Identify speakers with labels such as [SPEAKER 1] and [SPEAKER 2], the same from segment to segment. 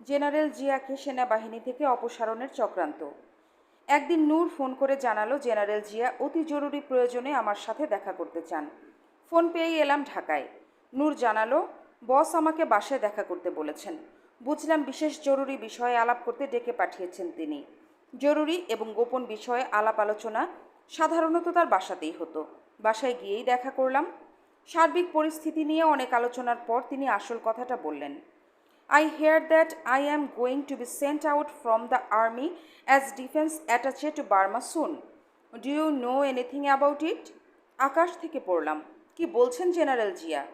[SPEAKER 1] General জিয়াকে সেনাবাহিনী থেকে অপসারণের চক্রান্ত। একদিন নূর ফোন করে জানালো, জেনারেল জিয়া, অতি জরুরি প্রয়োজনে আমার সাথে দেখা করতে চান। ফোন পেয়েই এলাম ঢাকায়। নূর জানালো, বস আমাকে বাসায় দেখা করতে বলেছেন। বুঝলাম বিশেষ জরুরি বিষয়ে আলাপ করতে ডেকে পাঠিয়েছেন তিনি। জরুরি এবং গোপন বিষয়ে আলাপ আলোচনা সাধারণত তার বাসাতেই হতো। বাসায় গিয়েই দেখা করলাম। সার্বিক পরিস্থিতি নিয়ে অনেক আলোচনার পর তিনি আসল কথাটা বললেন। I hear that I am going to be sent out from the army as defense attaché to Burma soon. Do you know anything about it? আকাশ থেকে পড়লাম। কি বলছেন জেনারেল জিয়া?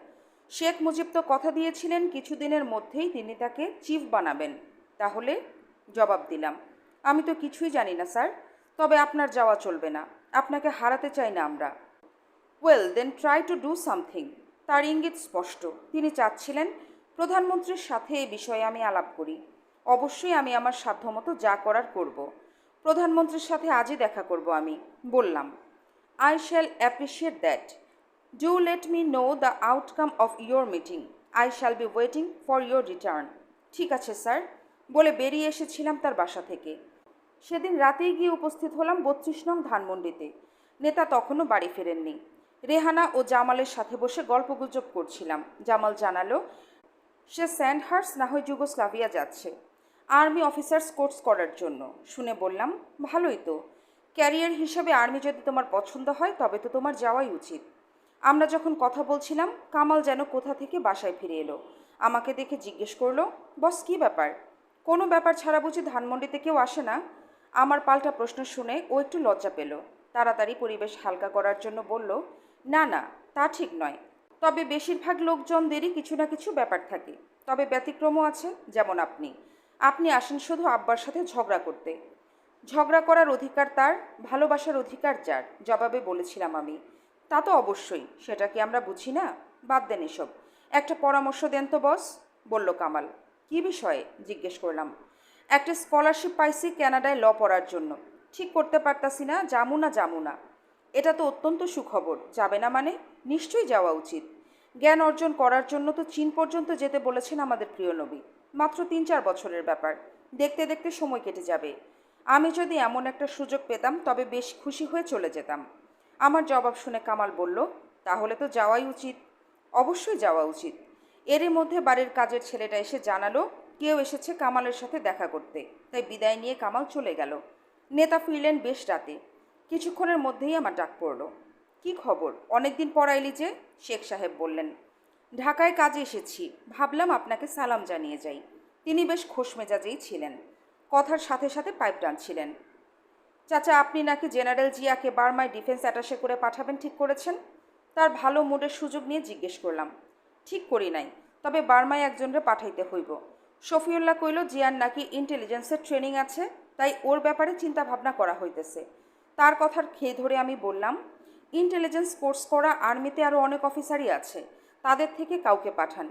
[SPEAKER 1] শেখ মুজিব তো কথা দিয়েছিলেন, কিছুদিনের মধ্যেই তিনি তাকে চিফ বানাবেন। তাহলে জবাব দিলাম। আমি তো কিছুই জানি না, স্যার। তবে আপনার যাওয়া চলবে না। আপনাকে হারাতে চাই না আমরা। Well then try to do something তার ইঙ্গিত স্পষ্ট। তিনি চাচ্ছিলেন প্রধানমন্ত্রীর সাথে এ বিষয়ে আমি আলাপ করি। অবশ্যই আমি আমার সাধ্যমতো যা করার করব। প্রধানমন্ত্রীর সাথে আজই দেখা করব আমি। বললাম I shall appreciate that do let me know the outcome of your meeting I shall be waiting for your return ঠিক আছে, স্যার। বলে বেরিয়ে এসেছিলাম তার বাসা থেকে। সেদিন রাতেই গিয়ে উপস্থিত হলাম বত্রিশ নং ধানমন্ডিতে। নেতা তখনও বাড়ি ফেরেননি। রেহানা ও জামালের সাথে বসে গল্পগুজব করছিলাম। জামাল জানালো সে স্যান্ডহার্স না হয় যুগোস্লাভিয়া যাচ্ছে। আর্মি অফিসার্স কোর্স করার জন্য। শুনে বললাম, ভালোই তো। ক্যারিয়ার হিসাবে আর্মি যদি তোমার পছন্দ হয়, তবে তো তোমার যাওয়াই উচিত। আমরা যখন কথা বলছিলাম, কামাল যেন কোথা থেকে বাসায় ফিরে এলো। আমাকে দেখে জিজ্ঞেস করল, বস, কী ব্যাপার? কোনো ব্যাপার ছাড়া বুঝি ধানমন্ডিতে কেউ আসে না? আমার পাল্টা প্রশ্ন শুনে ও একটু লজ্জা পেল। তাড়াতাড়ি পরিবেশ হালকা করার জন্য বলল, না না, তা ঠিক নয়। তবে বেশিরভাগ লোকজনদেরই কিছু না কিছু ব্যাপার থাকে। তবে ব্যতিক্রমও আছে, যেমন আপনি। আপনি আসেন শুধু আব্বার সাথে ঝগড়া করতে। ঝগড়া করার অধিকার তার, ভালোবাসার অধিকার যার, জবাবে বলেছিলাম আমি। তা তো অবশ্যই, সেটা কি আমরা বুঝি না? বাদ দেন এসব। একটা পরামর্শ দেন তো, বস, বলল কামাল। কি বিষয়ে? জিজ্ঞেস করলাম। একটা স্কলারশিপ পাইছি ক্যানাডায় ল পড়ার জন্য। ঠিক করতে পারতাছি না, জামু না জামু না। এটা তো অত্যন্ত সুখবর। যাবে না মানে? নিশ্চয়ই যাওয়া উচিত। জ্ঞান অর্জন করার জন্য তো চীন পর্যন্ত যেতে বলেছেন আমাদের প্রিয় নবী। মাত্র তিন চার বছরের ব্যাপার। দেখতে দেখতে সময় কেটে যাবে। আমি যদি এমন একটা সুযোগ পেতাম, তবে বেশ খুশি হয়ে চলে যেতাম। আমার জবাব শুনে কামাল বলল, তাহলে তো যাওয়াই উচিত। অবশ্যই যাওয়া উচিত। এরই মধ্যে বাড়ির কাজের ছেলেটা এসে জানালো, কেউ এসেছে কামালের সাথে দেখা করতে। তাই বিদায় নিয়ে কামাল চলে গেল। নেতা ফিরলেন বেশ রাতে। কিছুক্ষণের মধ্যেই আমার ডাক পড়ল। কি খবর? অনেকদিন পর আইলি যে, শেখ সাহেব বললেন। ঢাকায় কাজে এসেছি, ভাবলাম আপনাকে সালাম জানিয়ে যাই। তিনি বেশ খোশ মেজাজেই ছিলেন। কথার সাথে সাথে পাইপ টানছিলেন। চাচা, আপনি নাকি জেনারেল জিয়াকে বার্মায় ডিফেন্স অ্যাটাশে করে পাঠাবেন ঠিক করেছেন? তার ভালো মুডের সুযোগ নিয়ে জিজ্ঞেস করলাম। ঠিক করি নাই, তবে বার্মায় একজনরে পাঠাইতে হইব। শফিউল্লাহ কইল, জিয়ার নাকি ইন্টেলিজেন্সের ট্রেনিং আছে, তাই ওর ব্যাপারে চিন্তা ভাবনা করা হইতেছে। তার কথার খেয়ে ধরে আমি বললাম ইন্টেলিজেন্স কোর্স করা আর্মিতে আরও অনেক অফিসারই আছে, তাদের থেকে কাউকে পাঠান।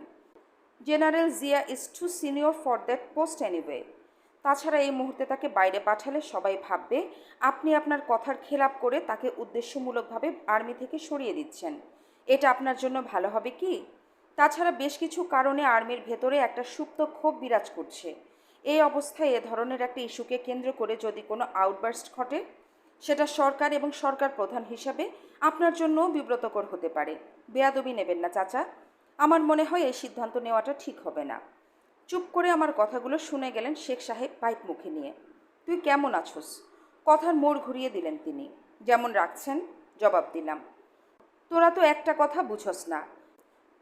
[SPEAKER 1] General Zia is too senior for that post anyway তাছাড়া এই মুহূর্তে তাকে বাইরে পাঠালে সবাই ভাববে, আপনি আপনার কথার খেলাপ করে তাকে উদ্দেশ্যমূলকভাবে আর্মি থেকে সরিয়ে দিচ্ছেন। এটা আপনার জন্য ভালো হবে কি? তাছাড়া বেশ কিছু কারণে আর্মির ভেতরে একটা সুপ্ত ক্ষোভ বিরাজ করছে। এই অবস্থায় এ ধরনের একটা ইস্যুকে কেন্দ্র করে যদি কোনো আউটবার্স্ট ঘটে সেটা সরকার এবং সরকার প্রধান হিসাবে আপনার জন্যও বিব্রতকর হতে পারে। বেয়াদবি নেবেন না, চাচা। আমার মনে হয় এই সিদ্ধান্ত নেওয়াটা ঠিক হবে না। চুপ করে আমার কথাগুলো শুনে গেলেন শেখ সাহেব পাইপ মুখে নিয়ে। তুই কেমন আছোস? কথার মোড় ঘুরিয়ে দিলেন তিনি। যেমন রাখছেন, জবাব দিলাম। তোরা তো একটা কথা বুঝস না।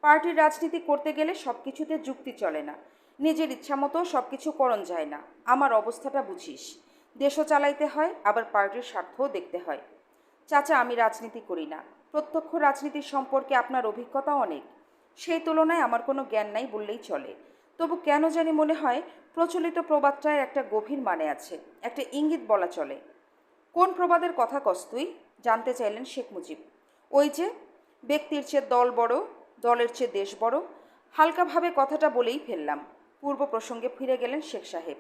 [SPEAKER 1] পার্টির রাজনীতি করতে গেলে সব কিছুতে যুক্তি চলে না। নিজের ইচ্ছামতো সব কিছু করণ যায় না। আমার অবস্থাটা বুঝিস। দেশও চালাইতে হয়, আবার পার্টির স্বার্থও দেখতে হয়। চাচা, আমি রাজনীতি করি না। প্রত্যক্ষ রাজনীতির সম্পর্কে আপনার অভিজ্ঞতা অনেক। সেই তুলনায় আমার কোনো জ্ঞান নাই বললেই চলে। তবু কেন জানি মনে হয়, প্রচলিত প্রবাদটায় একটা গভীর মানে আছে, একটা ইঙ্গিত বলা চলে। কোন প্রবাদের কথা কস তুই? জানতে চাইলেন শেখ মুজিব। ওই যে, ব্যক্তির চেয়ে দল বড়, দলের চেয়ে দেশ বড়, হালকাভাবে কথাটা বলেই ফেললাম। পূর্ব প্রসঙ্গে ফিরে গেলেন শেখ সাহেব।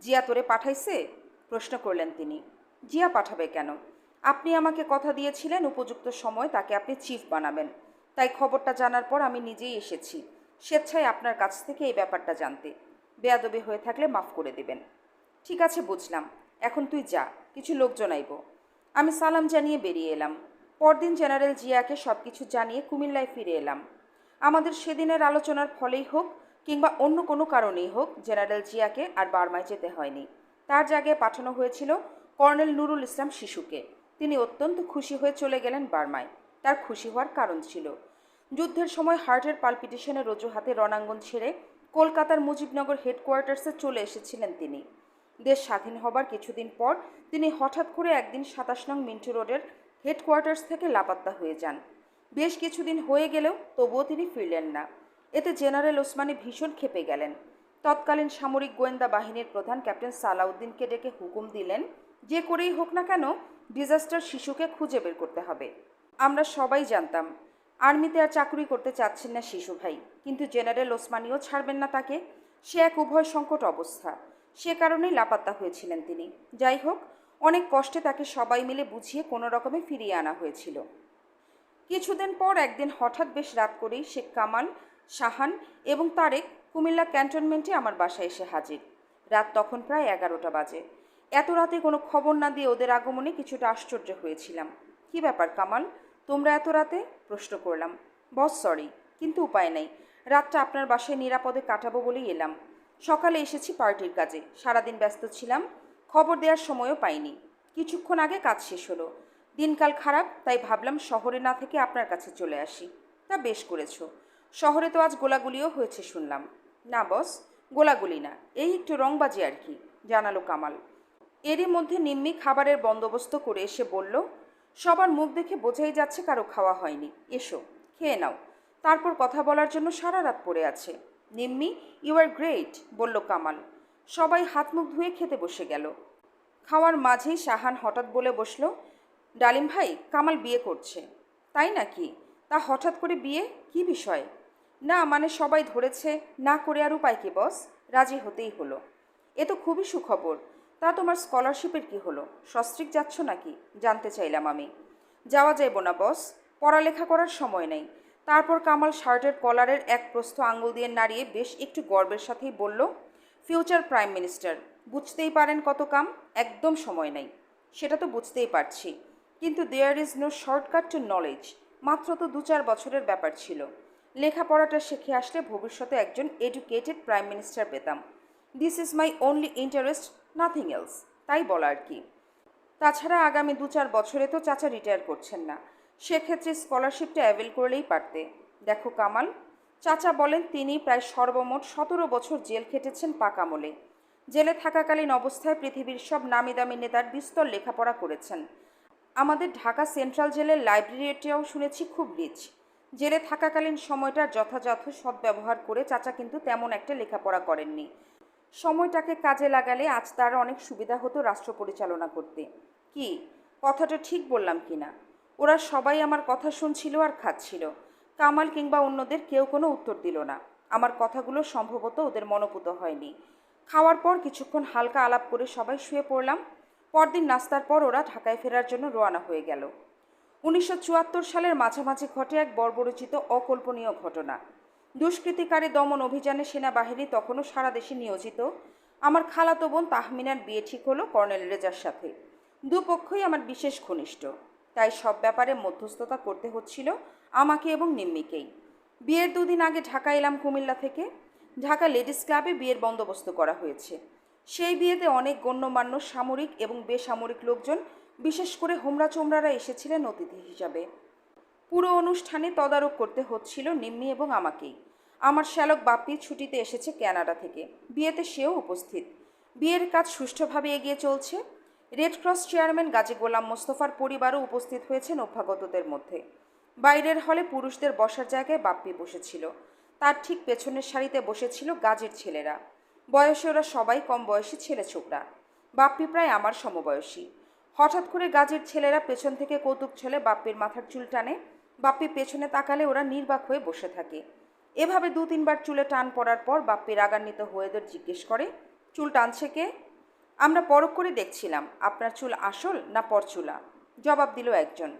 [SPEAKER 1] জিয়া তোরে পাঠাইছে? প্রশ্ন করলেন তিনি, জিয়া পাঠাবে কেন? আপনি আমাকে কথা দিয়েছিলেন উপযুক্ত সময়, তাকে আপনি চিফ বানাবেন। তাই খবরটা জানার পর আমি নিজেই এসেছি। স্বেচ্ছায় আপনার কাছ থেকে এই ব্যাপারটা জানতে। বেয়াদবি হয়ে থাকলে মাফ করে দেবেন। ঠিক আছে, বুঝলাম। এখন তুই যা, কিছু লোকজন আইব। আমি সালাম জানিয়ে বেরিয়ে এলাম। পরদিন জেনারেল জিয়াকে সব কিছু জানিয়ে কুমিল্লায় ফিরে এলাম। আমাদের সেদিনের আলোচনার ফলেই হোক কিংবা অন্য কোনো কারণেই হোক, জেনারেল জিয়াকে আর বার্মায় যেতে হয়নি। তার জায়গায় পাঠানো হয়েছিল কর্নেল নুরুল ইসলাম শিশুকে। তিনি অত্যন্ত খুশি হয়ে চলে গেলেন বার্মায়। তার খুশি হওয়ার কারণ ছিল। যুদ্ধের সময় হার্টের পালপিটেশনের অজুহাতে রণাঙ্গন ছেড়ে কলকাতার মুজিবনগর হেডকোয়ার্টার্সে চলে এসেছিলেন তিনি। দেশ স্বাধীন হবার কিছুদিন পর তিনি হঠাৎ করে একদিন সাতাশ নং মিন্টু রোডের হেডকোয়ার্টার্স থেকে লাপাত্তা হয়ে যান। বেশ কিছুদিন হয়ে গেলেও তবুও তিনি ফিরলেন না। এতে জেনারেল ওসমানী ভীষণ ক্ষেপে গেলেন। তৎকালীন সামরিক গোয়েন্দা বাহিনীর প্রধান ক্যাপ্টেন সালাউদ্দিনকে ডেকে হুকুম দিলেন, যে করেই হোক না কেন, ডিজাস্টার শিশুকে খুঁজে বের করতে হবে। আমরা সবাই জানতাম, আর্মিতে আর চাকরি করতে চাচ্ছেন না শিশু ভাই, কিন্তু জেনারেল ওসমানীও ছাড়বেন না তাকে। সে এক উভয় সংকট অবস্থা। সে কারণেই লাপাত্তা হয়েছিলেন তিনি। যাই হোক, অনেক কষ্টে তাকে সবাই মিলে বুঝিয়ে কোনো রকমে ফিরিয়ে আনা হয়েছিল। কিছুদিন পর একদিন হঠাৎ বেশ রাত করেই শেখ কামাল, শাহান এবং তারেক কুমিল্লা ক্যান্টনমেন্টে আমার বাসায় এসে হাজির। রাত তখন প্রায় এগারোটা বাজে। এত রাতে কোনো খবর না দিয়ে ওদের আগমনে কিছুটা আশ্চর্য হয়েছিলাম। কি ব্যাপার কামাল? তোমরা এত রাতে? প্রশ্ন করলাম। বস, সরি, কিন্তু উপায় নেই। রাতটা আপনার বাসায় নিরাপদে কাটাবো বলেই এলাম। সকালে এসেছি পার্টির কাজে। সারাদিন ব্যস্ত ছিলাম। খবর দেওয়ার সময়ও পাইনি। কিছুক্ষণ আগে কাজ শেষ হলো। দিনকাল খারাপ, তাই ভাবলাম শহরে না থেকে আপনার কাছে চলে আসি। তা বেশ করেছ। শহরে তো আজ গোলাগুলিও হয়েছে শুনলাম। না, বস, গোলাগুলি না, এই একটু রংবাজি আর কি, জানালো কামাল। এরই মধ্যে নিম্মি খাবারের বন্দোবস্ত করে এসে বলল, সবার মুখ দেখে বোঝাই যাচ্ছে কারও খাওয়া হয়নি। এসো, খেয়ে নাও। তারপর কথা বলার জন্য সারা রাত পড়ে আছে। নিম্মি ইউ আর গ্রেট বলল কামাল। সবাই হাত মুখ ধুয়ে খেতে বসে গেল। খাওয়ার মাঝেই শাহান হঠাৎ বলে বসল, ডালিম ভাই, কামাল বিয়ে করছে। তাই নাকি? তা হঠাৎ করে বিয়ে? কি বিষয়? না মানে সবাই ধরেছে, না করে আর উপায় কি, বস? রাজি হতেই হলো। এ তো খুবই সুখবর। তা তোমার স্কলারশিপের কি হলো? সস্ত্রিক যাচ্ছ নাকি? জানতে চাইলাম আমি। যাওয়া যাইব না, বস। পড়ালেখা করার সময় নেই। তারপর কামাল শার্টের কলারের এক প্রস্থ আঙুল দিয়ে নাড়িয়ে বেশ একটু গর্বের সাথেই বলল ফিউচার প্রাইম মিনিস্টার বুঝতেই পারেন কত কাম? একদম সময় নেই। সেটা তো বুঝতেই পারছি। কিন্তু there is no shortcut to knowledge মাত্র তো দু চার বছরের ব্যাপার ছিল। লেখাপড়াটা শিখে আসলে ভবিষ্যতে একজন এডুকেটেড প্রাইম মিনিস্টার পেতাম। This is my only interest nothing else তাই বলা আর কি। তাছাড়া আগামী দু চার বছরে তো চাচা রিটায়ার করছেন না। সেক্ষেত্রে স্কলারশিপটা অ্যাভেল করলেই পারতে। দেখো কামাল, চাচা বলেন তিনি প্রায় সর্বমোট সতেরো বছর জেল খেটেছেন পাকামলে জেলে থাকাকালীন অবস্থায় পৃথিবীর সব নামি দামি নেতার বিস্তর লেখাপড়া করেছেন। আমাদের ঢাকা সেন্ট্রাল জেলের লাইব্রেরিটাও শুনেছি খুব রিচ জেলে থাকাকালীন সময়টার যথাযথ সদ্ব্যবহার করে চাচা কিন্তু তেমন একটা লেখাপড়া করেননি। সময়টাকে কাজে লাগালে আজ তার অনেক সুবিধা হতো রাষ্ট্র পরিচালনা করতে। কি? কথাটা ঠিক বললাম কি না? ওরা সবাই আমার কথা শুনছিল আর খাচ্ছিল। কামাল কিংবা অন্যদের কেউ কোনো উত্তর দিল না। আমার কথাগুলো সম্ভবত ওদের মনোপুত হয়নি। খাওয়ার পর কিছুক্ষণ হালকা আলাপ করে সবাই শুয়ে পড়লাম। পরদিন নাস্তার পর ওরা ঢাকায় ফেরার জন্য রোয়ানা হয়ে গেল। উনিশশো চুয়াত্তর সালের মাঝামাঝি ঘটে এক বর্বরচিত অকল্পনীয় ঘটনা। দুষ্কৃতিকারী দমন অভিযানে সেনাবাহিনী তখনও সারা দেশে নিয়োজিত। আমার খালাতো বোন তাহমিনার বিয়ে ঠিক হলো কর্নেল রেজার সাথে। দুপক্ষই আমার বিশেষ ঘনিষ্ঠ। তাই সব ব্যাপারে মধ্যস্থতা করতে হচ্ছিল আমাকে এবং নিম্মিকেই। বিয়ের দুদিন আগে ঢাকা এলাম কুমিল্লা থেকে। ঢাকা লেডিস ক্লাবে বিয়ের বন্দোবস্ত করা হয়েছে। সেই বিয়েতে অনেক গণ্যমান্য সামরিক এবং বেসামরিক লোকজন বিশেষ করে হোমরা চোমরারা এসেছিলেন অতিথি হিসাবে। পুরো অনুষ্ঠানে তদারক করতে হচ্ছিল নিম্নি এবং আমাকেই। আমার শ্যালক বাপ্পি ছুটিতে এসেছে ক্যানাডা থেকে। বিয়েতে সেও উপস্থিত। বিয়ের কাজ সুষ্ঠুভাবে এগিয়ে চলছে। Red cross chairman Gazi Golam মোস্তফার পরিবারও উপস্থিত হয়েছেন অভ্যাগতদের মধ্যে। বাইরের হলে পুরুষদের বসার জায়গায় বাপ্পি বসেছিল। তার ঠিক পেছনের সারিতে বসেছিল গাজের ছেলেরা। বয়সে ওরা সবাই কম বয়সী ছেলে ছোকরা বাপ্পি প্রায় আমার সমবয়সী। হঠাৎ করে গাজের ছেলেরা পেছন থেকে কৌতুক ছেলে বাপ্পির মাথার চুল টানে। বাপ্পি পেছনে তাকালে ওরা নির্বাক হয়ে বসে থাকে। এভাবে দু তিনবার চুলে টান পড়ার পর বাপ্পি রাগান্বিত হয়ে ওদের জিজ্ঞেস করে, চুল টানছে কে? আমরা পরখ করে দেখছিলাম, আপনার চুল আসল না পরচুলা? জবাব দিল একজন।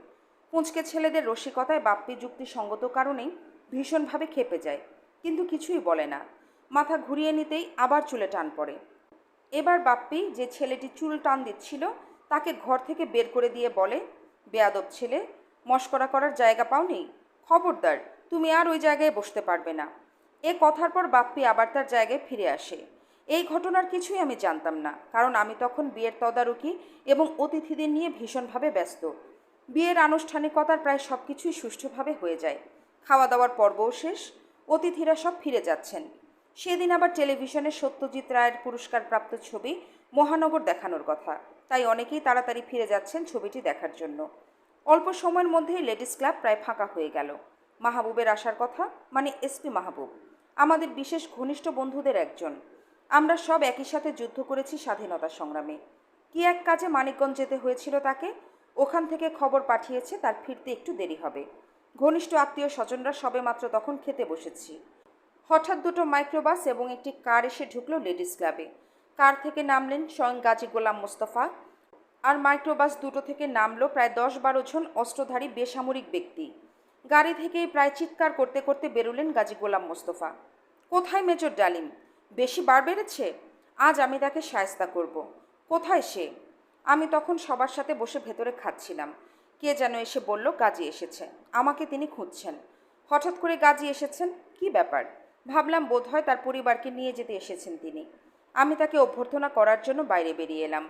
[SPEAKER 1] পুঁচকে ছেলেদের রসিকতায় বাপ্পি যুক্তিসঙ্গত কারণেই ভীষণভাবে খেপে যায়, কিন্তু কিছুই বলে না। মাথা ঘুরিয়ে নিতেই আবার চুলে টান পড়ে। এবার বাপ্পি যে ছেলেটি চুল টান দিচ্ছিল তাকে ঘর থেকে বের করে দিয়ে বলে, বেয়াদব ছেলে, মস্করা করার জায়গা পাওনি খবরদার, তুমি আর ওই জায়গায় বসতে পারবে না। এ কথার পর বাপ্পি আবার তার জায়গায় ফিরে আসে। এই ঘটনার কিছুই আমি জানতাম না, কারণ আমি তখন বিয়ের তদারকি এবং অতিথিদের নিয়ে ভীষণভাবে ব্যস্ত। বিয়ের আনুষ্ঠানিকতার প্রায় সব কিছুই সুষ্ঠুভাবে হয়ে যায়। খাওয়া দাওয়ার পর্বও শেষ, অতিথিরা সব ফিরে যাচ্ছেন। সেদিন আবার টেলিভিশনে সত্যজিৎ রায়ের পুরস্কারপ্রাপ্ত ছবি মহানগর দেখানোর কথা। তাই অনেকেই তাড়াতাড়ি ফিরে যাচ্ছেন ছবিটি দেখার জন্য। অল্প সময়ের মধ্যেই লেডিস ক্লাব প্রায় ফাঁকা হয়ে গেল। মাহবুবের আসার কথা মানে এসপি মাহবুব, আমাদের বিশেষ ঘনিষ্ঠ বন্ধুদের একজন। আমরা সব একই সাথে যুদ্ধ করেছি স্বাধীনতা সংগ্রামে। কি এক কাজে মানিকগঞ্জ যেতে হয়েছিল তাকে? ওখান থেকে খবর পাঠিয়েছে তার ফিরতে একটু দেরি হবে। ঘনিষ্ঠ আত্মীয় স্বজনরা সবেমাত্র তখন খেতে বসেছি। হঠাৎ দুটো মাইক্রোবাস এবং একটি কার এসে ঢুকলো লেডিস ক্লাবে। কার থেকে নামলেন? স্বয়ং গাজী গোলাম মোস্তফা। আর মাইক্রোবাস দুটো থেকে নামলো প্রায় দশ বারো জন অস্ত্রধারী বেসামরিক ব্যক্তি। গাড়ি থেকেই প্রায় চিৎকার করতে করতে বেরোলেন গাজী গোলাম মোস্তফা। কোথায় মেজর ডালিম? বেশি বার বেড়েছে? আজ আমি তাকে সায়স্তা করব। কোথায় সে? আমি তখন সবার সাথে বসে ভেতরে খাচ্ছিলাম। কে যেন এসে বলল, গাজী এসেছে। আমাকে তিনি খুঁজছেন। হঠাৎ করে গাজী এসেছেন? কি ব্যাপার? ভাবলাম বোধহয় তার পরিবারকে নিয়ে যেতে এসেছেন তিনি। আমি তাকে অভ্যর্থনা করার জন্য বাইরে বেরিয়ে এলাম।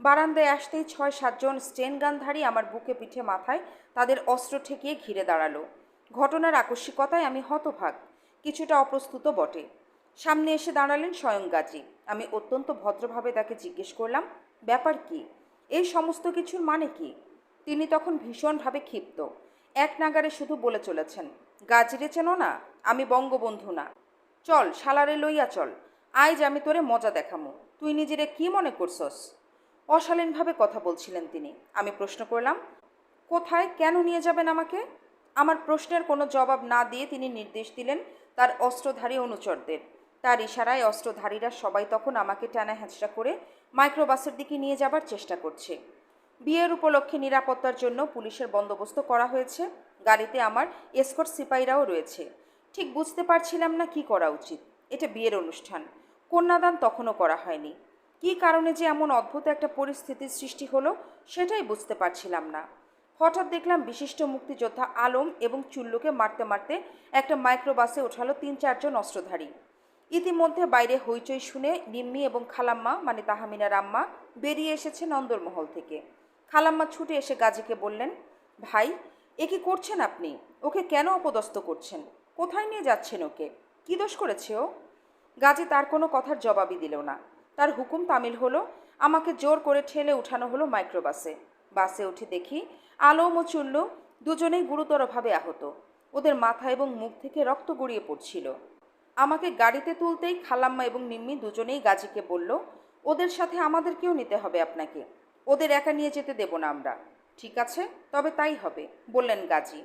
[SPEAKER 1] বারান্দায় আসতেই ছয় সাতজন স্টেন গানধারী আমার বুকে পিঠে মাথায় তাদের অস্ত্র ঠেকিয়ে ঘিরে দাঁড়াল। ঘটনার আকস্মিকতায় আমি হতভাগ, কিছুটা অপ্রস্তুত বটে। সামনে এসে দাঁড়ালেন স্বয়ং গাজী। আমি অত্যন্ত ভদ্রভাবে তাকে জিজ্ঞেস করলাম, ব্যাপার কি? এই সমস্ত কিছুর মানে কি? তিনি তখন ভীষণভাবে ক্ষিপ্ত। এক নাগারে শুধু বলে চলেছেন গাজীরে চেনো না, আমি বঙ্গবন্ধু না। চল, শালারে লইয়া চল। আজ আমি তোরে মজা দেখামো। তুই নিজেরে কি মনে করছস? অশালীনভাবে কথা বলছিলেন তিনি। আমি প্রশ্ন করলাম, কোথায়? কেন নিয়ে যাবেন আমাকে? আমার প্রশ্নের কোনো জবাব না দিয়ে তিনি নির্দেশ দিলেন তার অস্ত্রধারী অনুচরদের। তার ইশারায় অস্ত্রধারীরা সবাই তখন আমাকে টানা হ্যাঁচড়া করে মাইক্রোবাসের দিকে নিয়ে যাবার চেষ্টা করছে। বিয়ের উপলক্ষে নিরাপত্তার জন্য পুলিশের বন্দোবস্ত করা হয়েছে। গাড়িতে আমার এসকট সিপাহীরাও রয়েছে। ঠিক বুঝতে পারছিলাম না কি করা উচিত। এটা বিয়ের অনুষ্ঠান। কন্যাদান তখনও করা হয়নি। কী কারণে যে এমন অদ্ভুত একটা পরিস্থিতির সৃষ্টি হলো, সেটাই বুঝতে পারছিলাম না। হঠাৎ দেখলাম বিশিষ্ট মুক্তিযোদ্ধা আলম এবং চুল্লুকে মারতে মারতে একটা মাইক্রোবাসে ওঠালো তিন চারজন অস্ত্রধারী। ইতিমধ্যে বাইরে হইচই শুনে নিম্মি এবং খালাম্মা মানে তাহামিনার আম্মা বেরিয়ে এসেছে নন্দরমহল থেকে। খালাম্মা ছুটে এসে গাজীকে বললেন, ভাই, এ কি করছেন আপনি? ওকে কেন অপদস্থ করছেন? কোথায় নিয়ে যাচ্ছেন ওকে? কী দোষ করেছে ও? গাজী তার কোনো কথার জবাবই দিল না। তার হুকুম তামিল হলো, আমাকে জোর করে ঠেলে উঠানো হলো মাইক্রোবাসে। বাসে উঠে দেখি আলম ও চুল্লু দুজনেই গুরুতরভাবে আহত। ওদের মাথা এবং মুখ থেকে রক্ত গড়িয়ে পড়ছিল। আমাকে গাড়িতে তুলতেই খালাম্মা এবং নিম্মি দুজনেই গাজীকে বলল, ওদের সাথে আমাদেরকেও নিতে হবে আপনাকে। ওদের একা নিয়ে যেতে দেব না আমরা। ঠিক আছে, তবে তাই হবে, বললেন গাজী।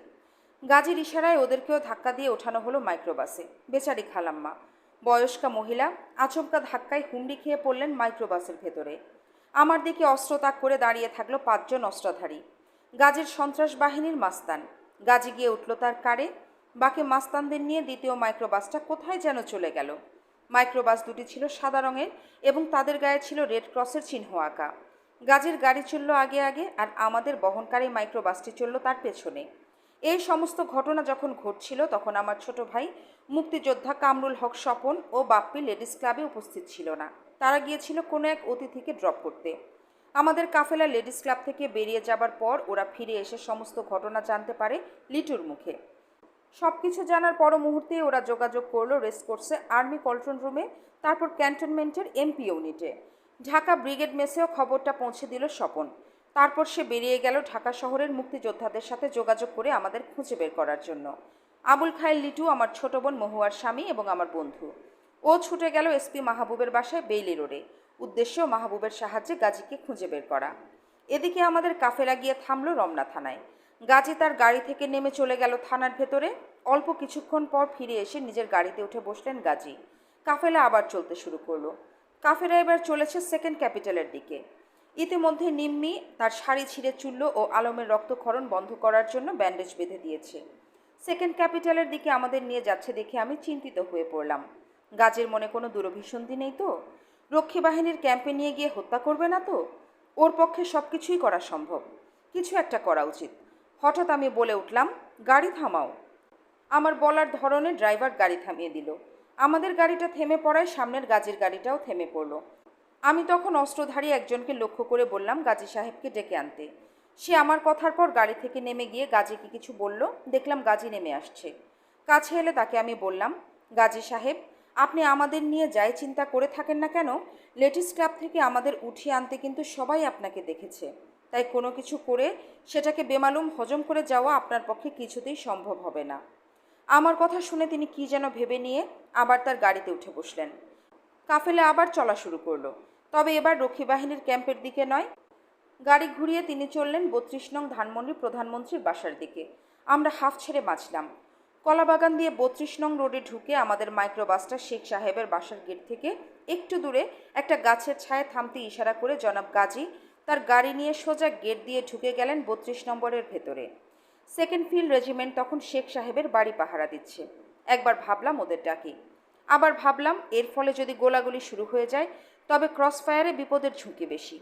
[SPEAKER 1] গাজীর ইশারায় ওদেরকেও ধাক্কা দিয়ে ওঠানো হলো মাইক্রোবাসে। বেচারি খালাম্মা বয়স্কা মহিলা আচমকা ধাক্কায় হুমড়ি খেয়ে পড়লেন মাইক্রোবাসের ভেতরে। আমার দিকে অস্ত্র তাক করে দাঁড়িয়ে থাকল পাঁচজন অস্ত্রধারী। গাজীর সন্ত্রাস বাহিনীর মাস্তান। গাজী গিয়ে উঠল তার কারে। বাকি মাস্তানদের নিয়ে দ্বিতীয় মাইক্রোবাসটা কোথায় যেন চলে গেল। মাইক্রোবাস দুটি ছিল সাদা রঙের এবং তাদের গায়ে ছিল রেড ক্রসের চিহ্ন আঁকা। গাজীর গাড়ি চলল আগে আগে আর আমাদের বহনকারী মাইক্রোবাসটি চলল তার পেছনে। এই সমস্ত ঘটনা যখন ঘটছিল, তখন আমার ছোট ভাই মুক্তিযোদ্ধা কামরুল হক স্বপন ও বাপ্পি লেডিস ক্লাবে উপস্থিত ছিল না। তারা গিয়েছিল কোনো এক অতিথিকে ড্রপ করতে। আমাদের কাফেলা লেডিস ক্লাব থেকে বেরিয়ে যাবার পর ওরা ফিরে এসে সমস্ত ঘটনা জানতে পারে লিটুর মুখে। সব কিছু জানার পর মুহূর্তে ওরা যোগাযোগ করল রেস কোর্সে আর্মি কন্ট্রোল রুমে, তারপর ক্যান্টনমেন্টের এমপি ইউনিটে। ঢাকা ব্রিগেড মেসেও খবরটা পৌঁছে দিল স্বপন। তারপর সে বেরিয়ে গেল ঢাকা শহরের মুক্তিযোদ্ধাদের সাথে যোগাযোগ করে আমাদের খুঁজে বের করার জন্য। আবুল খায়ের লিটু আমার ছোট বোন মহুয়ার স্বামী এবং আমার বন্ধু। ও ছুটে গেল এসপি মাহবুবের বাসায় বেইলি রোডে। উদ্দেশ্য মাহবুবের সাহায্যে গাজীকে খুঁজে বের করা। এদিকে আমাদের কাফেলা গিয়ে থামলো রমনা থানায়। গাজী তার গাড়ি থেকে নেমে চলে গেল থানার ভেতরে। অল্প কিছুক্ষণ পর ফিরে এসে নিজের গাড়িতে উঠে বসলেন গাজী। কাফেলা আবার চলতে শুরু করল। কাফেলা এবার চলেছে সেকেন্ড ক্যাপিটালের দিকে। ইতিমধ্যে নিম্মি তার শাড়ি ছিঁড়ে চুল্ল ও আলমের রক্তক্ষরণ বন্ধ করার জন্য ব্যান্ডেজ বেঁধে দিয়েছে। সেকেন্ড ক্যাপিটালের দিকে আমাদের নিয়ে যাচ্ছে দেখে আমি চিন্তিত হয়ে পড়লাম। গাজের মনে কোনো দুরভিসন্ধি নেই তো? রক্ষী বাহিনীর ক্যাম্পে নিয়ে গিয়ে হত্যা করবে না তো? ওর পক্ষে সব কিছুই করা সম্ভব। কিছু একটা করা উচিত। হঠাৎ আমি বলে উঠলাম, গাড়ি থামাও। আমার বলার ধরনে ড্রাইভার গাড়ি থামিয়ে দিল। আমাদের গাড়িটা থেমে পড়ায় সামনের গাজের গাড়িটাও থেমে পড়ল। আমি তখন অস্ত্রধারী একজনকে লক্ষ্য করে বললাম, গাজী সাহেবকে ডেকে আনতে। সে আমার কথার পর গাড়ি থেকে নেমে গিয়ে গাজীকে কিছু বলল। দেখলাম গাজী নেমে আসছে। কাছে এলে তাকে আমি বললাম, গাজী সাহেব, আপনি আমাদের নিয়ে যাই চিন্তা করে থাকেন না কেন? লেডিস ক্লাব থেকে আমাদের উঠিয়ে আনতে কিন্তু সবাই আপনাকে দেখেছে। তাই কোনো কিছু করে সেটাকে বেমালুম হজম করে যাওয়া আপনার পক্ষে কিছুতেই সম্ভব হবে না। আমার কথা শুনে তিনি কি যেন ভেবে নিয়ে আবার তার গাড়িতে উঠে বসলেন। কাফেলা আবার চলা শুরু করল। তবে এবার রক্ষী বাহিনীর ক্যাম্পের দিকে নয়। গাড়ি ঘুরিয়ে তিনি চললেন বত্রিশ নং ধানমন্ডি প্রধানমন্ত্রীর বাসার দিকে। আমরা হাফ ছেড়ে বাঁচলাম। কলাবাগান দিয়ে বত্রিশ নং রোডে ঢুকে আমাদের মাইক্রোবাসটা শেখ সাহেবের বাসার গেট থেকে একটু দূরে একটা গাছের ছায়া থামতে ইশারা করে জনাব গাজী তার গাড়ি নিয়ে সোজা গেট দিয়ে ঢুকে গেলেন বত্রিশ নম্বরের ভেতরে। সেকেন্ড ফিল্ড রেজিমেন্ট তখন শেখ সাহেবের বাড়ি পাহারা দিচ্ছে। একবার ভাবলাম ওদের ডাকি। আবার ভাবলাম এর ফলে যদি গোলাগুলি শুরু হয়ে যায় তবে ক্রসফায়ারে বিপদের ঝুঁকি বেশি।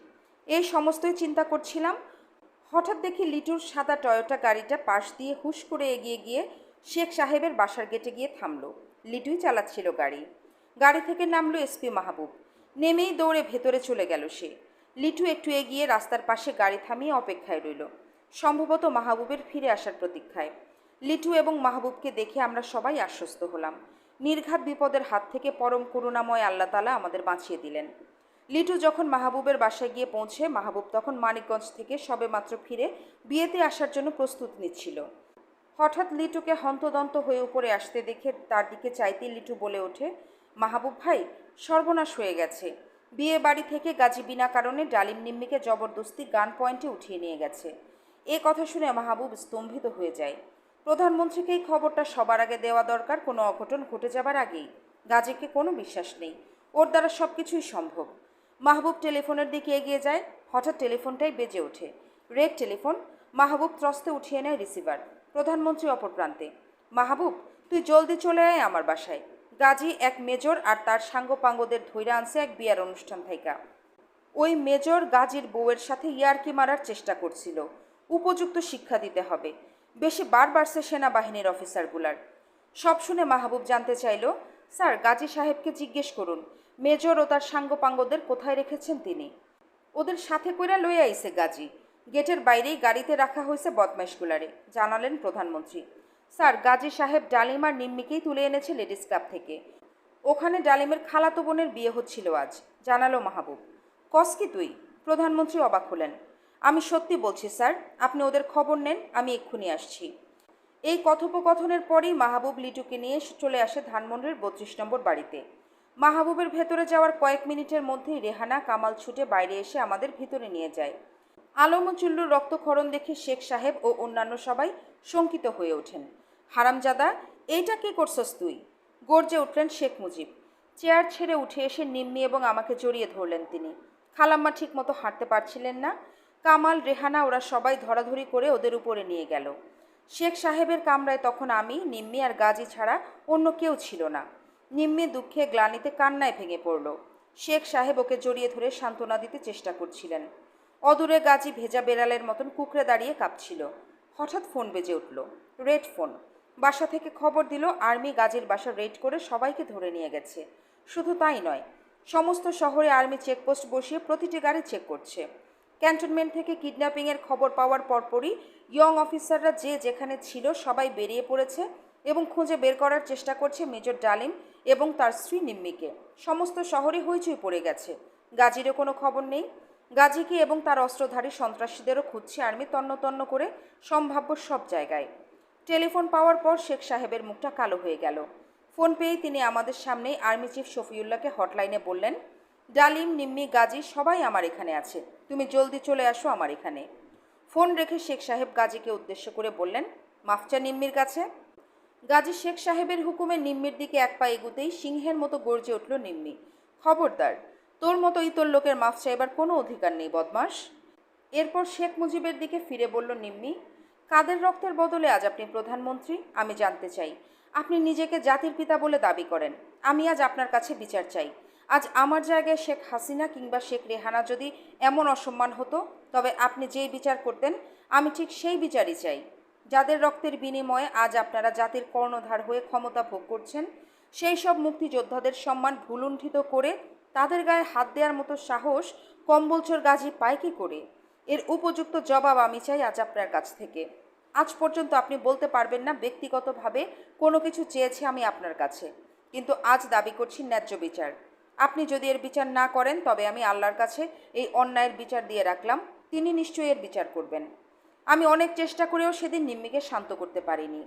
[SPEAKER 1] এই সমস্তই চিন্তা করছিলাম। হঠাৎ দেখি লিটুর সাদা টয়োটা গাড়িটা পাশ দিয়ে হুশ করে এগিয়ে গিয়ে শেখ সাহেবের বাসার গেটে গিয়ে থামলো। লিটুই চালাচ্ছিল গাড়ি। গাড়ি থেকে নামলো এসপি মাহবুব। নেমেই দৌড়ে ভেতরে চলে গেল সে। লিটু একটু এগিয়ে রাস্তার পাশে গাড়ি থামিয়ে অপেক্ষায় রইল। সম্ভবত মাহবুবের ফিরে আসার প্রতীক্ষায়। লিটু এবং মাহবুবকে দেখে আমরা সবাই আশ্বস্ত হলাম। নির্ঘাত বিপদের হাত থেকে পরম করুণাময় আল্লাহ তালা আমাদের বাঁচিয়ে দিলেন। লিটু যখন মাহবুবের বাসায় গিয়ে পৌঁছে, মাহবুব তখন মানিকগঞ্জ থেকে সবেমাত্র ফিরে বিয়েতে আসার জন্য প্রস্তুত নিচ্ছিল। হঠাৎ লিটুকে হন্তদন্ত হয়ে উপরে আসতে দেখে তার দিকে চাইতে লিটু বলে ওঠে, মাহবুব ভাই, সর্বনাশ হয়ে গেছে। বিয়ে বাড়ি থেকে গাজী বিনা কারণে ডালিম নিম্মিকে জবরদস্তি গান পয়েন্টে উঠিয়ে নিয়ে গেছে। এ কথা শুনে মাহবুব স্তম্ভিত হয়ে যায়। প্রধানমন্ত্রীকে এই খবরটা সবার আগে দেওয়া দরকার, কোনো অঘটন ঘটে যাবার আগেই। গাজীকে কোনো বিশ্বাস নেই। ওর দ্বারা সব কিছুই সম্ভব। মাহবুব টেলিফোনের দিকে এগিয়ে যায়, হঠাৎ টেলিফোনটাই বেজে ওঠে। রেড টেলিফোন, মাহবুব ত্রস্তে উঠিয়ে নেয় রিসিভার, প্রধানমন্ত্রী অপর প্রান্তে। মাহবুব, তুই জলদি চলে আয় আমার বাসায়। গাজী এক মেজর আর তার সাঙ্গপাঙ্গদের ধৈর্য আনছে এক বিয়ার অনুষ্ঠান থাইকা। ওই মেজর গাজীর বউয়ের সাথে ইয়ারকি মারার চেষ্টা করছিল। উপযুক্ত শিক্ষা দিতে হবে। বেশি বার বাড়ছে সেনাবাহিনীর অফিসারগুলার। সব শুনে মাহবুব জানতে চাইল, স্যার, গাজী সাহেবকে জিজ্ঞেস করুন, মেজর ও তার সাঙ্গপাঙ্গদের কোথায় রেখেছেন তিনি? ওদের সাথে কইরা লয়ে আইছে গাজী। গেটের বাইরেই গাড়িতে রাখা হয়েছে বদমাইশগুলারে জানালেন প্রধানমন্ত্রী। স্যার, গাজী সাহেব ডালিম আর নিম্মিকেই তুলে এনেছে লেডিস ক্লাব থেকে। ওখানে ডালিমের খালাতো বোনের বিয়ে হচ্ছিল আজ, জানালো মাহবুব। কস কি তুই? প্রধানমন্ত্রী অবাক হলেন। আমি সত্যি বলছি, স্যার। আপনি ওদের খবর নেন, আমি এক্ষুনি আসছি। এই কথোপকথনের পরেই মাহবুব লিটুকে নিয়ে চলে আসে ধানমন্ডির বত্রিশ নম্বর বাড়িতে। মাহবুবের ভেতরে যাওয়ার কয়েক মিনিটের মধ্যেই রেহানা কামাল ছুটে বাইরে এসে আমাদের ভিতরে নিয়ে যায়। আলম চুল্লুর রক্তক্ষরণ দেখে শেখ সাহেব ও অন্যান্য সবাই শঙ্কিত হয়ে ওঠেন। হারামজাদা, এইটা কি করছস তুই? গর্জে উঠলেন শেখ মুজিব। চেয়ার ছেড়ে উঠে এসে নিম্নি এবং আমাকে জড়িয়ে ধরলেন তিনি। খালাম্মা ঠিকমতো হাঁটতে পারছিলেন না। কামাল, রেহানা ওরা সবাই ধরাধরি করে ওদের উপরে নিয়ে গেল। শেখ সাহেবের কামরায় তখন আমি, নিম্মি আর গাজী ছাড়া অন্য কেউ ছিল না। নিম্মি দুঃখে গ্লানিতে কান্নায় ভেঙে পড়ল। শেখ সাহেব ওকে জড়িয়ে ধরে সান্ত্বনা দিতে চেষ্টা করছিলেন। অদূরে গাজী ভেজা বেড়ালের মতন কুকড়ে দাঁড়িয়ে কাঁপছিল। হঠাৎ ফোন বেজে উঠল। Red phone. বাসা থেকে খবর দিল, আর্মি গাজীর বাসা রেড করে সবাইকে ধরে নিয়ে গেছে। শুধু তাই নয়, সমস্ত শহরে আর্মি চেকপোস্ট বসিয়ে প্রতিটি গাড়ি চেক করছে। ক্যান্টনমেন্ট থেকে কিডন্যাপিংয়ের খবর পাওয়ার পরপরই ইয়ং অফিসাররা যে যেখানে ছিল সবাই বেরিয়ে পড়েছে এবং খুঁজে বের করার চেষ্টা করছে মেজর ডালিম এবং তার স্ত্রী নিম্মিকে। সমস্ত শহরে হইচই পড়ে গেছে। গাজীরও কোনো খবর নেই। গাজীকে এবং তার অস্ত্রধারী সন্ত্রাসীদেরও খুঁজছে আর্মি তন্ন তন্ন করে সম্ভাব্য সব জায়গায়। টেলিফোন পাওয়ার পর শেখ সাহেবের মুখটা কালো হয়ে গেল। ফোন পেয়েই তিনি আমাদের সামনেই আর্মি চিফ শফিউল্লাহকে হটলাইনে বললেন ডালিম, নিম্মি, গাজী সবাই আমার এখানে আছে। তুমি জলদি চলে আসো আমার এখানে। ফোন রেখে শেখ সাহেব গাজীকে উদ্দেশ্য করে বললেন মাফচা নিম্মির কাছে? গাজী শেখ সাহেবের হুকুমে নিম্মির দিকে এক পা এগুতেই সিংহের মতো গর্জে উঠল নিম্মি। খবরদার, তোর মতো ইতর লোকের মাফ চাইবার কোনো অধিকার নেই, বদমাস। এরপর শেখ মুজিবের দিকে ফিরে বলল নিম্মি, কাদের রক্তের বদলে আজ আপনি প্রধানমন্ত্রী? আমি জানতে চাই। আপনি নিজেকে জাতির পিতা বলে দাবি করেন। আমি আজ আপনার কাছে বিচার চাই। আজ আমার জায়গায় শেখ হাসিনা কিংবা শেখ রেহানা যদি এমন অসম্মান হতো, তবে আপনি যেই বিচার করতেন, আমি ঠিক সেই বিচারই চাই। যাদের রক্তের বিনিময়ে আজ আপনারা জাতির কর্ণধার হয়ে ক্ষমতা ভোগ করছেন, সেই সব মুক্তিযোদ্ধাদের সম্মান ভুলুণ্ঠিত করে তাদের গায়ে হাত দেওয়ার মতো সাহস কম্বলচর গাজী পায় কি করে? এর উপযুক্ত জবাব আমি চাই আজ আপনার কাছ থেকে। আজ পর্যন্ত আপনি বলতে পারবেন না ব্যক্তিগতভাবে কোনো কিছু চেয়েছি আমি আপনার কাছে, কিন্তু আজ দাবি করছি ন্যায্য বিচার। আপনি যদি এর বিচার না করেন, তবে আমি আল্লাহর কাছে এই অন্যায়ের বিচার দিয়ে রাখলাম। তিনি নিশ্চয়ই এর বিচার করবেন। আমি অনেক চেষ্টা করেও সেদিন নিম্মিকে শান্ত করতে পারিনি।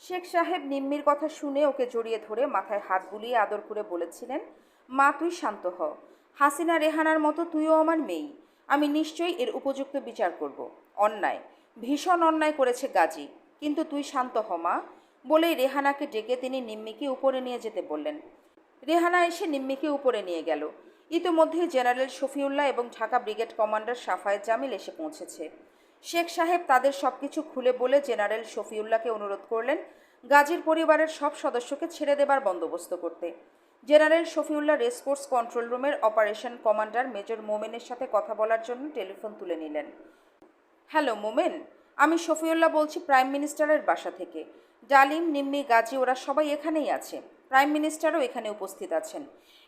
[SPEAKER 1] শেখ সাহেব নিম্মির কথা শুনে ওকে জড়িয়ে ধরে মাথায় হাত বুলিয়ে আদর করে বলেছিলেন, মা, তুই শান্ত হ। হাসিনা রেহানার মতো তুইও আমার মেয়ে। আমি নিশ্চয়ই এর উপযুক্ত বিচার করব। অন্যায়, ভীষণ অন্যায় করেছে গাজী। কিন্তু তুই শান্ত হ, মা। বলেই রেহানাকে ডেকে তিনি নিম্মিকে উপরে নিয়ে যেতে বললেন। রেহানা এসে নিম্মিকে উপরে নিয়ে গেল। ইতোমধ্যে জেনারেল শফিউল্লাহ এবং ঢাকা ব্রিগেড কমান্ডার সাফায়েত জামিল এসে পৌঁছেছে। শেখ সাহেব তাদের সব কিছু খুলে বলে জেনারেল শফিউল্লাহকে অনুরোধ করলেন গাজীর পরিবারের সব সদস্যকে ছেড়ে দেবার বন্দোবস্ত করতে। জেনারেল শফিউল্লাহ রেসকোর্স কন্ট্রোল রুমের অপারেশন কমান্ডার মেজর মোমেনের সাথে কথা বলার জন্য টেলিফোন তুলে নিলেন। হ্যালো, মোমেন, আমি শফিউল্লাহ বলছি প্রাইম মিনিস্টারের বাসা থেকে। ডালিম, নিম্মি, গাজী, ওরা সবাই এখানেই আছে। প্রাইম মিনিস্টারও এখানে উপস্থিত আছেন।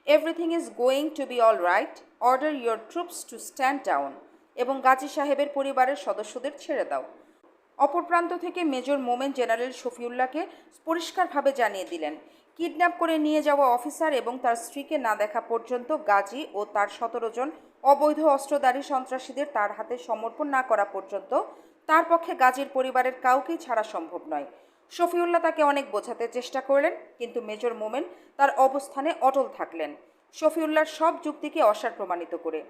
[SPEAKER 1] Everything is going to be all right order your troops to stand down এবং গাজী সাহেবের পরিবারের সদস্যদের ছেড়ে দাও। অপর প্রান্ত থেকে মেজর মোমেন জেনারেল শফিউল্লাহকে পরিষ্কারভাবে জানিয়ে দিলেন, কিডন্যাপ করে নিয়ে যাওয়া অফিসার এবং তার স্ত্রীকে না দেখা পর্যন্ত গাজী ও তার সতেরো জন অবৈধ অস্ত্রধারী সন্ত্রাসীদের তার হাতে সমর্পণ না করা পর্যন্ত তার পক্ষে গাজীর পরিবারের কাউকেই ছাড়া সম্ভব নয়। শফিউল্লাহ তাকে অনেক বোঝাতে চেষ্টা করলেন, কিন্তু মেজর মোমেন তার অবস্থানে অটল থাকলেন। শফিউল্লাহর সব যুক্তিকে অসার প্রমাণিত করে।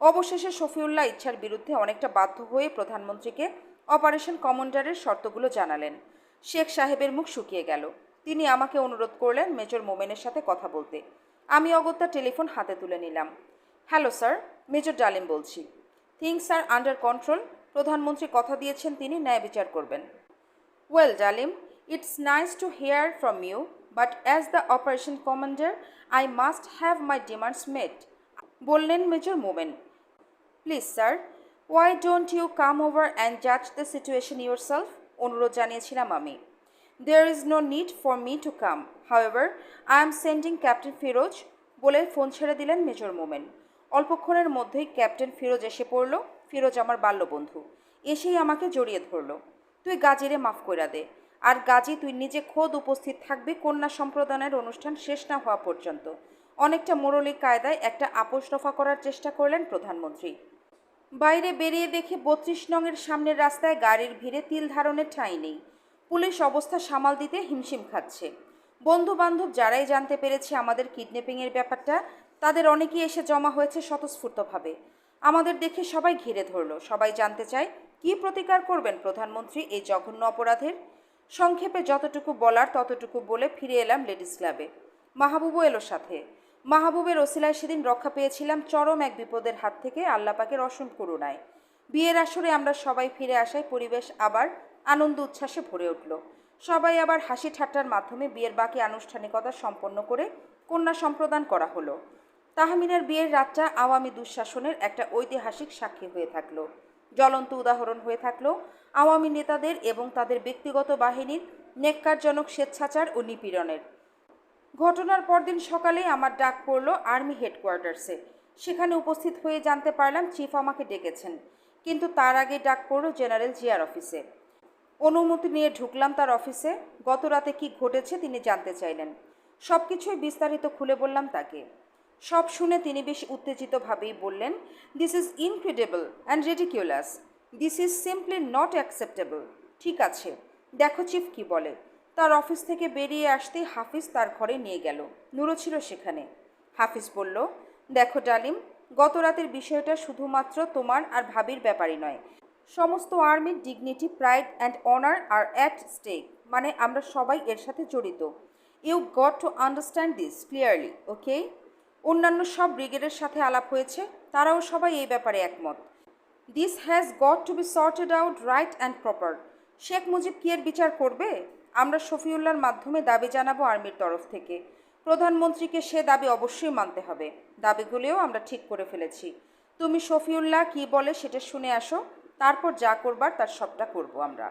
[SPEAKER 1] অবশেষে শফিউল্লাহ ইচ্ছার বিরুদ্ধে অনেকটা বাধ্য হয়ে প্রধানমন্ত্রীকে অপারেশন কমান্ডারের শর্তগুলো জানালেন। শেখ সাহেবের মুখ শুকিয়ে গেল। তিনি আমাকে অনুরোধ করলেন মেজর মোমেনের সাথে কথা বলতে। আমি অগত্যা টেলিফোন হাতে তুলে নিলাম। হ্যালো, স্যার, মেজর ডালিম বলছি। থিংস আর আন্ডার কন্ট্রোল, প্রধানমন্ত্রী কথা দিয়েছেন তিনি, ন্যায় বিচার করবেন। Well, Dalim, it's nice to hear from you, but as the operation commander, I must have my demands met. বললেন major Momen. Please sir why don't you come over and জাজ the situation yourself অনুরোধ জানিয়েছিলাম আমি। There is no need for me to come however I am sending captain Firoz বলে phone ছেড়ে দিলেন major মোমেন। অল্পক্ষণের মধ্যেই captain Firoz এসে পড়ল। ফিরোজ আমার বাল্যবন্ধু। এসেই আমাকে জড়িয়ে ধরলো। তুই গাজীরে মাফ কইরা দে। আর গাজী, তুই নিজে খোদ উপস্থিত থাকবি কন্যা সম্প্রদানের অনুষ্ঠান শেষ না হওয়া পর্যন্ত। অনেকটা মোরলিক কায়দায় একটা আপোষ রফা করার চেষ্টা করলেন প্রধানমন্ত্রী। বাইরে বেরিয়ে দেখে বত্রিশ নংয়ের সামনের রাস্তায় গাড়ির ভিড়ে তিল ধারণের ঠাঁই নেই। পুলিশ অবস্থা সামাল দিতে হিমশিম খাচ্ছে। বন্ধু বান্ধব যারাই জানতে পেরেছে আমাদের কিডন্যাপিংয়ের ব্যাপারটা, তাদের অনেকেই এসে জমা হয়েছে স্বতঃস্ফূর্তভাবে। আমাদের দেখে সবাই ঘিরে ধরলো, সবাই জানতে চায় কী প্রতিকার করবেন প্রধানমন্ত্রী এই জঘন্য অপরাধের? সংক্ষেপে যতটুকু বলার ততটুকু বলে ফিরে এলাম লেডিস ক্লাবে। মাহবুবও এলো সাথে। মাহবুবের ওসিলায় সেদিন রক্ষা পেয়েছিলাম চরম এক বিপদের হাত থেকে আল্লাপাকের অসীম করুণায়। বিয়ের আসরে আমরা সবাই ফিরে আসায় পরিবেশ আবার আনন্দ উচ্ছ্বাসে ভরে উঠল। সবাই আবার হাসি ঠাট্টার মাধ্যমে বিয়ের বাকি আনুষ্ঠানিকতা সম্পন্ন করে কন্যা সম্প্রদান করা হলো। তাহমিনার বিয়ের রাতটা আওয়ামী দুঃশাসনের একটা ঐতিহাসিক সাক্ষী হয়ে থাকল। জ্বলন্ত উদাহরণ হয়ে থাকল আওয়ামী নেতাদের এবং তাদের ব্যক্তিগত বাহিনীর নেককারজনক স্বেচ্ছাচার ও নিপীড়নের। ঘটনার পরদিন সকালেই আমার ডাক পড়ল আর্মি হেডকোয়ার্টার্সে। সেখানে উপস্থিত হয়ে জানতে পারলাম চিফ আমাকে ডেকেছেন, কিন্তু তার আগে ডাক পড়ল জেনারেল জিয়ার অফিসে। অনুমতি নিয়ে ঢুকলাম তার অফিসে গত রাতে কি ঘটেছে তিনি জানতে চাইলেন। সব কিছুই বিস্তারিত খুলে বললাম তাকে। সব শুনে তিনি বেশ উত্তেজিতভাবেই বললেন this is incredible and ridiculous this is simply not acceptable ঠিক আছে। দেখো চিফ কি বলে। তার অফিস থেকে বেরিয়ে আসতেই হাফিজ তার ঘরে নিয়ে গেল। নুরো ছিল সেখানে। হাফিজ বলল, দেখো ডালিম, গত রাতের বিষয়টা শুধুমাত্র তোমার আর ভাবির ব্যাপারই নয়। সমস্ত আর্মির dignity pride and honour are at stake মানে আমরা সবাই এর সাথে জড়িত। You got to understand this clearly okay অন্যান্য সব ব্রিগেডের সাথে আলাপ হয়েছে, তারাও সবাই এই ব্যাপারে একমত। This has got to be sorted out right and proper Sheikh Mujib কি এর বিচার করবে? আমরা শফিউল্লার মাধ্যমে দাবি জানাব আর্মির তরফ থেকে। প্রধানমন্ত্রীকে সে দাবি অবশ্যই মানতে হবে। দাবিগুলিও আমরা ঠিক করে ফেলেছি। তুমি শফিউল্লাহ কি বলে সেটা শুনে আসো, তারপর যা করবার তার সবটা করব আমরা।